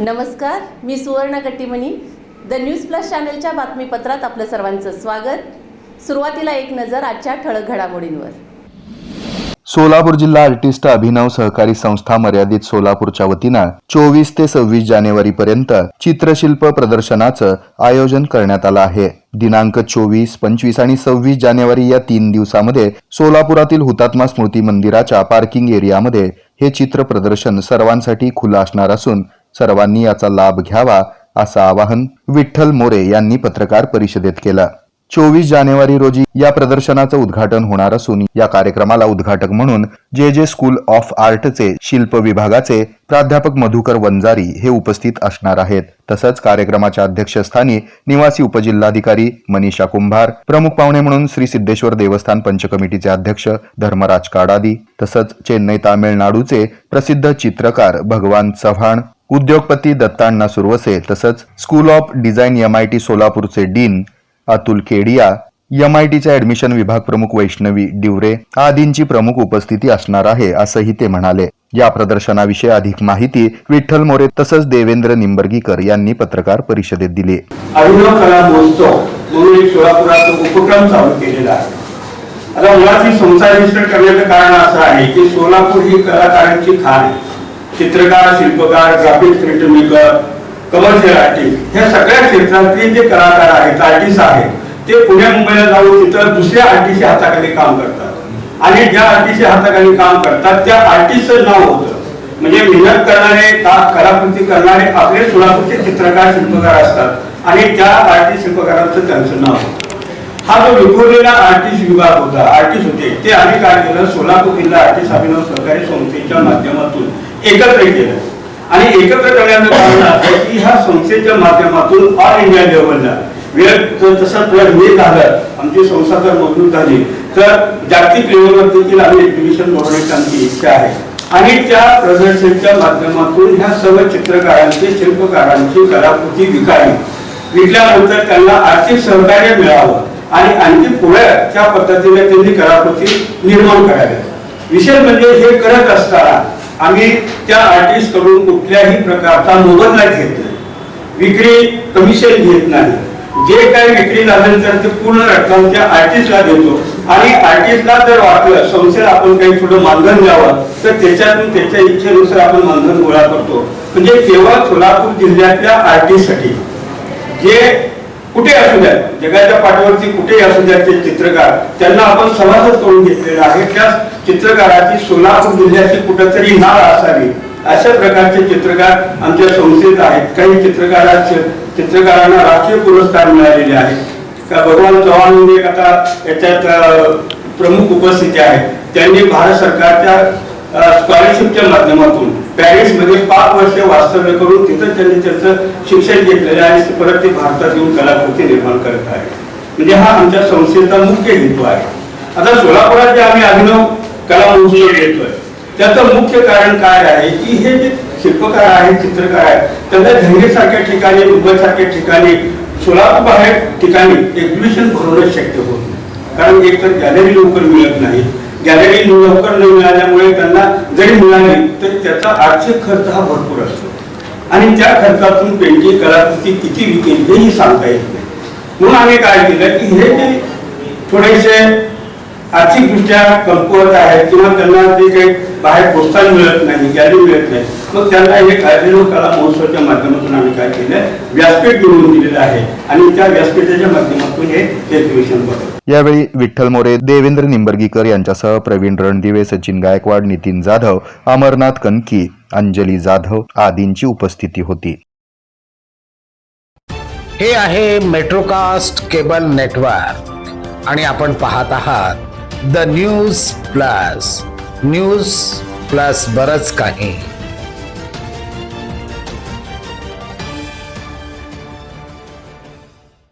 नमस्कार मी Suvarna Kattimani. The news plus चॅनलच्या बातमीपत्रात आपलं सर्वांचं स्वागत. सुरुवातीला एक नजर आजच्या ठळक घडामोडींवर. सोलापूर जिल्हा आर्टिस्ट अभिनव सहकारी संस्था मर्यादित सोलापूरच्या वतीनं चोवीस ते सव्वीस जानेवारी पर्यंत चित्रशिल्प प्रदर्शनाचं आयोजन करण्यात आलं आहे. दिनांक चोवीस पंचवीस आणि सव्वीस जानेवारी या तीन दिवसामध्ये सोलापुरातील हुतात्मा स्मृती मंदिराच्या पार्किंग एरियामध्ये हे चित्र प्रदर्शन सर्वांसाठी खुलं असणार असून सर्वांनी याचा लाभ घ्यावा असं आवाहन विठ्ठल मोरे यांनी पत्रकार परिषदेत केलं. चोवीस जानेवारी रोजी या प्रदर्शनाचं उद्घाटन होणार असून या कार्यक्रमाला उद्घाटक म्हणून जे जे स्कूल ऑफ आर्टचे शिल्प विभागाचे प्राध्यापक मधुकर वंजारी हे उपस्थित असणार आहेत. तसंच कार्यक्रमाच्या अध्यक्षस्थानी निवासी उपजिल्हाधिकारी मनीषा कुंभार प्रमुख पाहुणे म्हणून श्री सिद्धेश्वर देवस्थान पंचकमिटीचे अध्यक्ष धर्मराज काडादी तसंच चेन्नई तामिळनाडूचे प्रसिद्ध चित्रकार भगवान चव्हाण उद्योगपती दत्ताण्णा सुरवसे तसंच school of design M I T सोलापूरचे dean Atul Kedia M I टीच्या ऍडमिशन विभाग प्रमुख वैष्णवी डिवरे आदींची प्रमुख उपस्थिती असणार आहे असंही ते म्हणाले. या प्रदर्शनाविषयी अधिक माहिती विठ्ठल मोरे तसंच देवेंद्र निंबर्गीकर यांनी पत्रकार परिषदेत दिली. अभिनव कला महोत्सव म्हणून एक सोलापुरात उपक्रम चालू केलेला आहे. आता मुळात ही संस्था रजिस्टर करण्याचं कारण असं आहे की सोलापूर ही कलाकारांची खाण आहे. चित्रकार शिल्पकार graphic print maker commercial artist ह्या सगळ्या क्षेत्रातले जे कलाकार आहेत आर्टिस्ट आहेत ते पुण्या मुंबईला जाऊन तिथं दुसऱ्या आर्टिस्टच्या हाताखाली काम करतात. आणि ज्या आर्टिस्टच्या हाताखाली काम करतात त्या आर्टिस्टचं नाव होतं. म्हणजे मेहनत करणारे का- कलाकृती करणारे आपले सोलापूरचे चित्रकार शिल्पकार असतात. आणि त्या आर्टिस्ट शिल्पकारांचं त्यांचं नाव हा जो विखुरलेला आर्टिस्ट विभाग होता आर्टिस्ट होते ते आम्ही काय केलं? सोलापूर जिल्हा आर्टिस्ट अभिनव सहकारी संस्थेच्या माध्यमातून एकत्र केलं. आणि एकत्र करण्याचं कारण असं की ह्या संस्थेच्या माध्यमातून ऑल इंडिया लेवलला वेळ जसं तसं जर हे झालं आमची संस्था जर मजबूत झाली तर जागतिक लेवलवर देखील आम्ही एक्झिबिशन बनवण्याची आमची इच्छा आहे. आणि त्या प्रदर्शनच्या माध्यमातून ह्या सर्व चित्रकारांची शिल्पकारांची कलाकृती विकावी. विकल्यानंतर त्यांना आर्थिक सहकार्य मिळावं आणि आणखी पुढे त्या पद्धतीने त्यांनी कलाकृती निर्माण कराव्या विशेष म्हणजे हे करत असताना आम्ही त्या आर्टिस्टकडून कुठल्याही प्रकारचा मोबदला घेत नाही. विक्री कमिशन घेत नाही. जे काही विक्री झाल्यानंतर ते पूर्ण रक्कम त्या आर्टिस्टला देतो. आणि आर्टिस्टला जर वाटलं संस्थेला आपण काही थोडं मानधन द्यावं तर त्याच्यातून त्याच्या इच्छेनुसार आपण मानधन गोळा करतो. म्हणजे केवळ सोलापूर जिल्ह्यातल्या आर्टिस्टसाठी जे कुठे असू द्या जगाच्या पाठीवरती कुठेही असू द्या ते चित्रकार त्यांना आपण समाजच करून घेतलेला आहे. त्या चित्रकाराची सोलापूर जिल्ह्याची कुठेतरी नाळ असावी. अशा प्रकारचे चित्रकार आमच्या संस्थेत आहेत. काही चित्रकाराचे चित्रकारांना राष्ट्रीय पुरस्कार मिळालेले आहेत. का भगवान चव्हाण म्हणजे एक आता याच्यात प्रमुख उपस्थिती आहे. त्यांनी भारत सरकारच्या स्कॉलरशिपच्या माध्यमातून. पॅरिसमध्ये पाच वर्ष वास्तव्य करून तिथं त्यांनी त्याचं शिक्षण घेतलेलं आहे आणि परत ते भारतात येऊन कलाकृती निर्माण करत आहे म्हणजे हा आमच्या संस्थेचा मुख्य हेतू आहे. आता सोलापुरात जे आम्ही अभिनव कला महोत्सव घेतोय त्याचं मुख्य कारण काय आहे की हे जे शिल्पकार आहेत चित्रकार आहेत त्यांना धैर्यसारख्या ठिकाणी मुंबईसारख्या ठिकाणी सोलापूर बाहेर ठिकाणी एक्झिबिशन भरवणं शक्य होत नाही. कारण एक तर गॅलरी लवकर मिळत नाही गॅलरी लवकर न मिळाल्यामुळे त्यांना जरी मिळाली तरी त्याचा आर्थिक खर्च हा भरपूर असतो. आणि त्या खर्चातून पेंटिंग कलाकृती किती विकेल हेही सांगता येत नाही. म्हणून आम्ही काय केलं की हे जे थोडेसे आर्थिकदृष्ट्या कमकुवत आहेत किंवा त्यांना जे काही बाहेर प्रोत्साहन मिळत नाही गॅलरी मिळत नाही मग त्यांना एक अभिनव कला महोत्सवाच्या माध्यमातून आम्ही काय केलं? व्यासपीठ मिळवून दिलेलं आहे. आणि त्या व्यासपीठाच्या माध्यमातून हे एक्झिबिशन बघतो यावेळी विठ्ठल मोरे देवेंद्र निंबर्गीकर यांच्यासह प्रवीण रणदिवे सचिन गायकवाड नितीन जाधव अमरनाथ कनकी अंजली जाधव आदींची उपस्थिती होती. हे आहे मेट्रोकास्ट केबल नेटवर्क. आणि आपण पाहत आहात the news plus. News plus बरच काही.